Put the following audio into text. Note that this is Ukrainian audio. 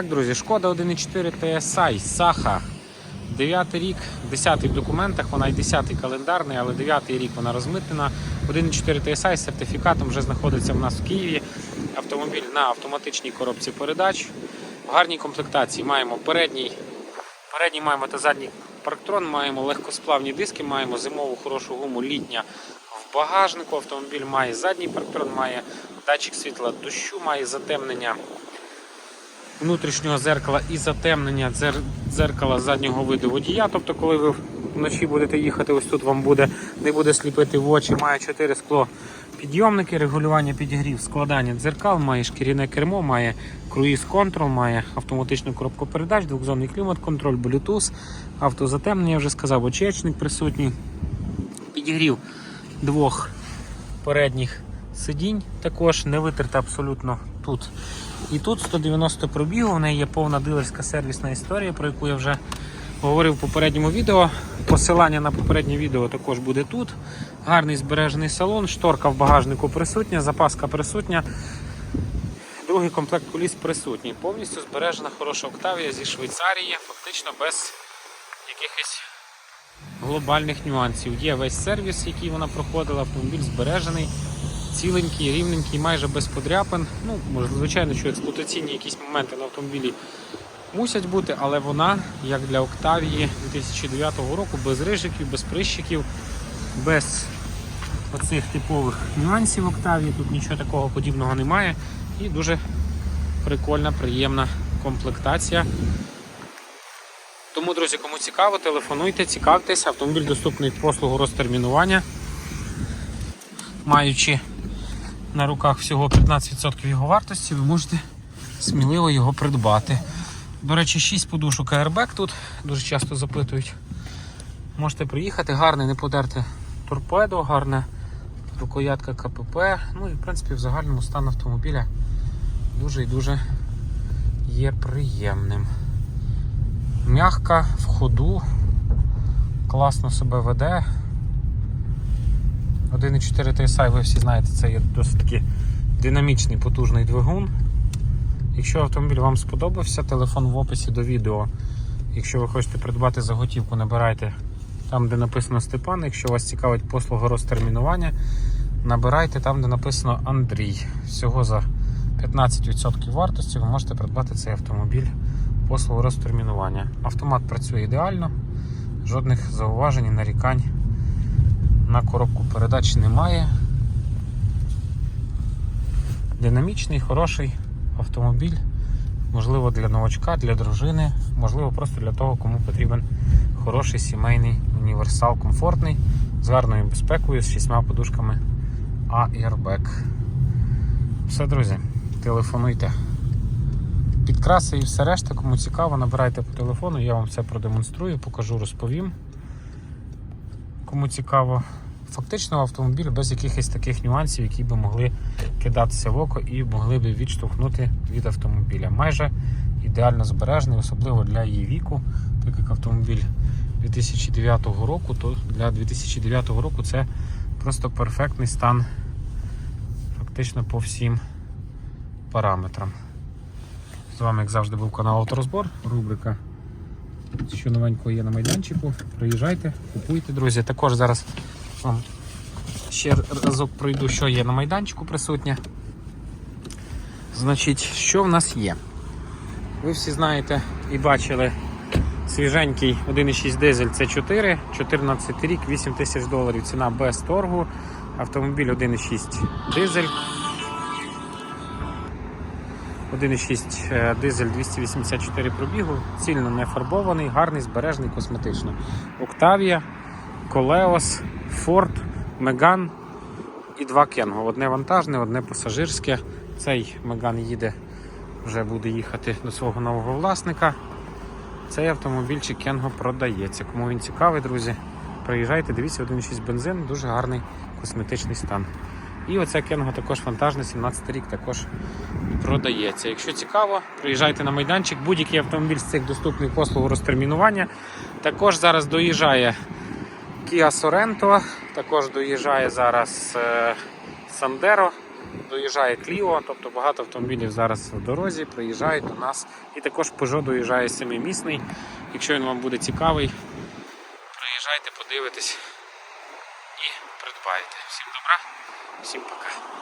Так, друзі, шкода 1.4 TSI, Саха. 9 рік, 10 в документах, вона і 10 календарний, але 9 рік вона розмитнена. 1.4 TSI з сертифікатом вже знаходиться в нас в Києві. Автомобіль на автоматичній коробці передач. В гарній комплектації маємо передній, передній маємо та задній парктрон, маємо легкосплавні диски, маємо зимову хорошу гуму літня в багажнику. Автомобіль має задній парктрон, має датчик світла дощу, має затемнення внутрішнього зеркала і затемнення дзер- дзеркала заднього виду водія. Тобто, коли ви вночі будете їхати, ось тут вам буде не буде сліпити в очі. Має 4 скло підйомники, регулювання підігрів, складання дзеркал, має шкіряне кермо, має круїз контрол, має автоматичну коробку передач, двохзонний клімат-контроль, Bluetooth, автозатемнення, я вже сказав, очечник присутній, підігрів двох передніх сидінь також не витерта абсолютно тут. І тут 190 пробігу, в неї є повна дилерська сервісна історія, про яку я вже говорив в попередньому відео. Посилання на попереднє відео також буде тут. Гарний збережений салон, шторка в багажнику присутня, запаска присутня. Другий комплект куліс присутній. Повністю збережена хороша Октавія зі Швейцарії, фактично без якихось глобальних нюансів. Є весь сервіс, який вона проходила, автомобіль збережений, ціленький, рівненький, майже без подряпин. Ну, можливо, звичайно, що експлуатаційні якісь моменти на автомобілі мусять бути, але вона, як для Октавії 2009 року, без рижиків, без прищиків, без оцих типових нюансів Октавії. Тут нічого такого подібного немає. І дуже прикольна, приємна комплектація. Тому, друзі, кому цікаво, телефонуйте, цікавтесь. Автомобіль доступний послугу розтермінування. Маючи на руках всього 15% його вартості, ви можете сміливо його придбати. До речі, 6 подушок Airbag тут дуже часто запитують. Можете приїхати, гарне не подерте торпедо, гарна рукоятка КПП. Ну і в принципі в загальному стан автомобіля дуже і дуже є приємним. Мягка в ходу, класно себе веде. 1.4 TSI, ви всі знаєте, це є досить таки динамічний потужний двигун. Якщо автомобіль вам сподобався, телефон в описі до відео. Якщо ви хочете придбати заготівку, набирайте там, де написано Степан. Якщо вас цікавить послуга розтермінування, набирайте там, де написано Андрій. Всього за 15% вартості ви можете придбати цей автомобіль послугу розтермінування. Автомат працює ідеально, жодних зауважень, і нарікань на коробку передач немає. Динамічний, хороший автомобіль, можливо для новачка, для дружини, можливо просто для того, кому потрібен хороший сімейний універсал, комфортний, з гарною безпекою, з шістьма подушками Airbag. Все, друзі, телефонуйте. Підкраси і все решта, кому цікаво, набирайте по телефону, я вам все продемонструю, покажу, розповім. Кому цікаво, фактично автомобіль без якихось таких нюансів, які би могли кидатися в око і могли би відштовхнути від автомобіля. Майже ідеально збережений, особливо для її віку, так як автомобіль 2009 року, то для 2009 року це просто перфектний стан фактично по всім параметрам. З вами, як завжди, був канал Авторозбор, рубрика що новенького є на майданчику. Приїжджайте, купуйте, друзі. Також зараз вам ще разок пройду, що є на майданчику присутнє. Значить, що в нас є? Ви всі знаєте і бачили свіженький 1,6 дизель С4, 14 рік, 8 тисяч доларів ціна без торгу. Автомобіль 1,6 дизель. 1,6 е, дизель 284 пробігу, цільно не фарбований, гарний, збережний косметично. Октавія, Колеос, Форд, Меган і два Кенго. Одне вантажне, одне пасажирське. Цей Меган їде, вже буде їхати до свого нового власника. Цей автомобільчик Кенго продається. Кому він цікавий, друзі, приїжджайте, дивіться, 1,6 бензин, дуже гарний косметичний стан. І оця Кенго також вантажна, 17 рік також продається. Якщо цікаво, приїжджайте на майданчик. Будь-який автомобіль з цих доступний послугу розтермінування. Також зараз доїжджає Kia Sorento, також доїжджає зараз е, Sandero доїжджає Кліо, тобто багато автомобілів зараз в дорозі, приїжджають до нас. І також Peugeot доїжджає семимісний. Якщо він вам буде цікавий, приїжджайте, подивитесь і придбайте. Всім добра, всім пока.